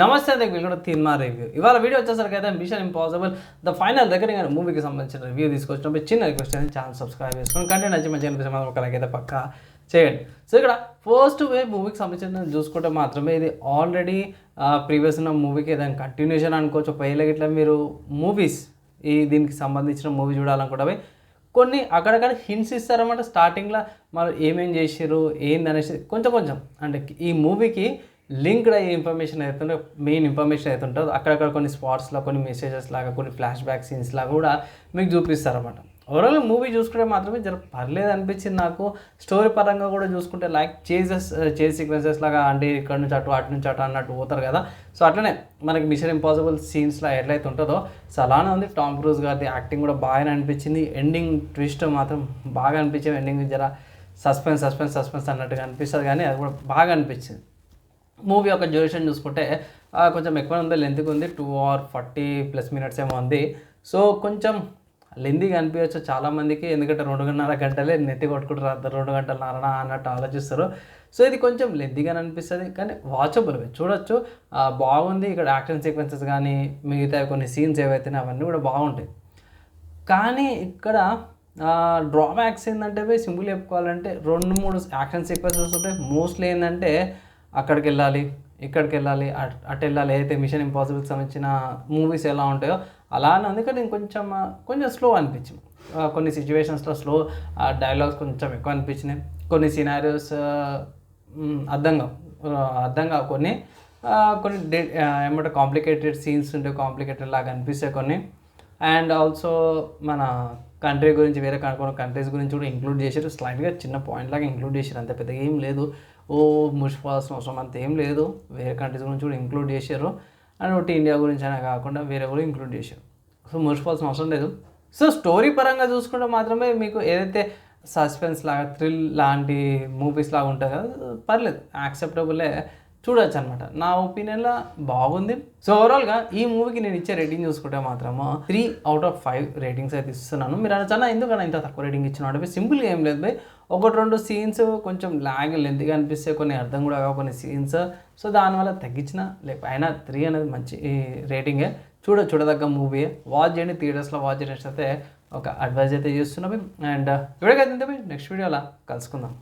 నమస్తే దగ్గర కూడా తీర్మా రివ్యూ. ఇవాళ వీడియో వచ్చేసరికి అయితే మిషన్ ఇంపాసిబుల్ ద ఫైనల్ దగ్గర నేను మూవీకి సంబంధించిన రివ్యూ తీసుకొచ్చినప్పుడు చిన్న రిక్వెస్ట్ అయితే ఛానల్ సబ్స్క్రైబ్ చేసుకొని కంటెంట్ నచ్చి మంచి అనిపిస్తే మాత్రం ఒక అయితే పక్కా చేయండి. సో ఇక్కడ ఫస్ట్ వే మూవీకి సంబంధించిన చూసుకుంటే మాత్రమే ఇది ఆల్రెడీ ప్రీవియస్ ఉన్న మూవీకి దాని కంటిన్యూషన్ అనుకోవచ్చు. పైలకి ఇట్లా మీరు మూవీస్ ఈ దీనికి సంబంధించిన మూవీ చూడాలనుకుంటే కొన్ని అక్కడక్కడ హింట్స్ ఇస్తారన్నమాట స్టార్టింగ్లో మరి ఏమేం చేసారు ఏంది అనేసి కొంచెం కొంచెం. అంటే ఈ మూవీకి లింక్డ్ అయ్యే ఇన్ఫర్మేషన్ అవుతుంటే మెయిన్ ఇన్ఫర్మేషన్ అవుతుంటుందో అక్కడక్కడ కొన్ని స్పాట్స్లో కొన్ని మెసేజెస్ లాగా కొన్ని ఫ్లాష్ బ్యాక్ సీన్స్ లాగా కూడా మీకు చూపిస్తారు అనమాట ఓవరాల్ మూవీ చూసుకుంటే మాత్రమే జర పర్లేదు అనిపించింది నాకు. స్టోరీ పరంగా కూడా చూసుకుంటే లైక్ చేజెస్ చేజ్ సీక్వెన్సెస్ లాగా అంటే ఇక్కడ నుంచి అటు అటు నుంచి అటు అన్నట్టు పోతారు కదా. సో అట్లనే మనకి మిషన్ ఇంపాసిబుల్ సీన్స్లో ఎట్లయితే ఉంటుందో సో అలానే ఉంది. టామ్ క్రూజ్ గారి యాక్టింగ్ కూడా బాగానే అనిపించింది. ఎండింగ్ ట్విస్ట్ మాత్రం బాగా అనిపించింది. ఎండింగ్ జర సస్పెన్స్ సస్పెన్స్ సస్పెన్స్ అన్నట్టుగా అనిపిస్తుంది కానీ అది కూడా బాగా అనిపించింది. మూవీ యొక్క డ్యూరేషన్ చూసుకుంటే కొంచెం ఎక్కువ ఉంది లెంత్గా ఉంది two hour forty plus minutes ఏమో ఉంది. సో కొంచెం లెందీగా అనిపించచ్చు చాలామందికి ఎందుకంటే రెండున్నర గంటలే నెత్తి కొట్టుకుంటారు అర్ధ రెండు గంటలన్నర అన్నట్టు ఆలోచిస్తారు. సో ఇది కొంచెం లెందీగా అనిపిస్తుంది కానీ వాచబుల్ చూడొచ్చు బాగుంది ఇక్కడ యాక్షన్ సీక్వెన్సెస్ కానీ మిగతా కొన్ని సీన్స్ ఏవైతే అవన్నీ కూడా బాగుంటాయి. కానీ ఇక్కడ డ్రాబ్యాక్స్ ఏంటంటే సింపుల్ చెప్పుకోవాలంటే రెండు మూడు యాక్షన్ సీక్వెన్సెస్ ఉంటాయి మోస్ట్లీ ఏంటంటే అక్కడికి వెళ్ళాలి ఇక్కడికి వెళ్ళాలి అట్- అటు వెళ్ళాలి ఏదైతే మిషన్ ఇంపాసిబుల్కి సంబంధించిన మూవీస్ ఎలా ఉంటాయో అలానే ఉంది కానీ కొంచెం కొంచెం స్లో అనిపించింది. కొన్ని సిచ్యువేషన్స్లో స్లో డైలాగ్స్ కొంచెం ఎక్కువ అనిపించినాయి. కొన్ని సినారియోస్ అర్థంగా అర్థంగా కొన్ని కొన్ని డే- ఏమంటే కాంప్లికేటెడ్ సీన్స్ ఉంటే కాంప్లికేటెడ్ లాగా అనిపిస్తాయి కొన్ని. అండ్ ఆల్సో మన కంట్రీ గురించి వేరే కొన్ని కంట్రీస్ గురించి కూడా ఇంక్లూడ్ చేశారు. స్లైడ్గా చిన్న పాయింట్ లాగా ఇంక్లూడ్ చేశారు. అంత పెద్దగా ఏం లేదు. ఓ ముడిచిపోవాల్సిన అవసరం అంత ఏం లేదు. వేరే కంట్రీస్ గురించి కూడా ఇంక్లూడ్ చేశారు. అండ్ ఒకటి ఇండియా గురించి అయినా కాకుండా వేరే కూడా ఇంక్లూడ్ చేశారు. సో ముడిచిపోవాల్సిన అవసరం లేదు. సో స్టోరీ పరంగా చూసుకుంటే మాత్రమే మీకు ఏదైతే సస్పెన్స్ లాగా థ్రిల్ లాంటి మూవీస్ లాగా ఉంటుంది కదా పర్లేదు. యాక్సెప్టబులే. చూడొచ్చు అనమాట నా ఒపీనియన్లో బాగుంది. సో ఓవరాల్గా ఈ మూవీకి నేను ఇచ్చే రేటింగ్ చూసుకుంటే మాత్రము three out of five ratings అయితే ఇస్తున్నాను. మీరు అనొచ్చా ఎందుకన్నా ఇంత తక్కువ రేటింగ్ ఇచ్చిన అంటే సింపుల్గా ఏం లేదు బై. ఒకటి రెండు సీన్స్ కొంచెం లాగ్ లెంత్గా అనిపిస్తే కొన్ని అర్థం కూడా కావు కొన్ని సీన్స్. సో దానివల్ల తగ్గించిన లేక అయినా త్రీ అనేది మంచి రేటింగే. చూడ చూడదగ్గ మూవీ. వాచ్ చేయండి థియేటర్స్లో వాచ్ చేసినట్టు ఒక అడ్వైజ్ అయితే చేస్తున్నాం అండ్ ఇవిడకైతే నెక్స్ట్ వీడియోలో కలుసుకుందాం.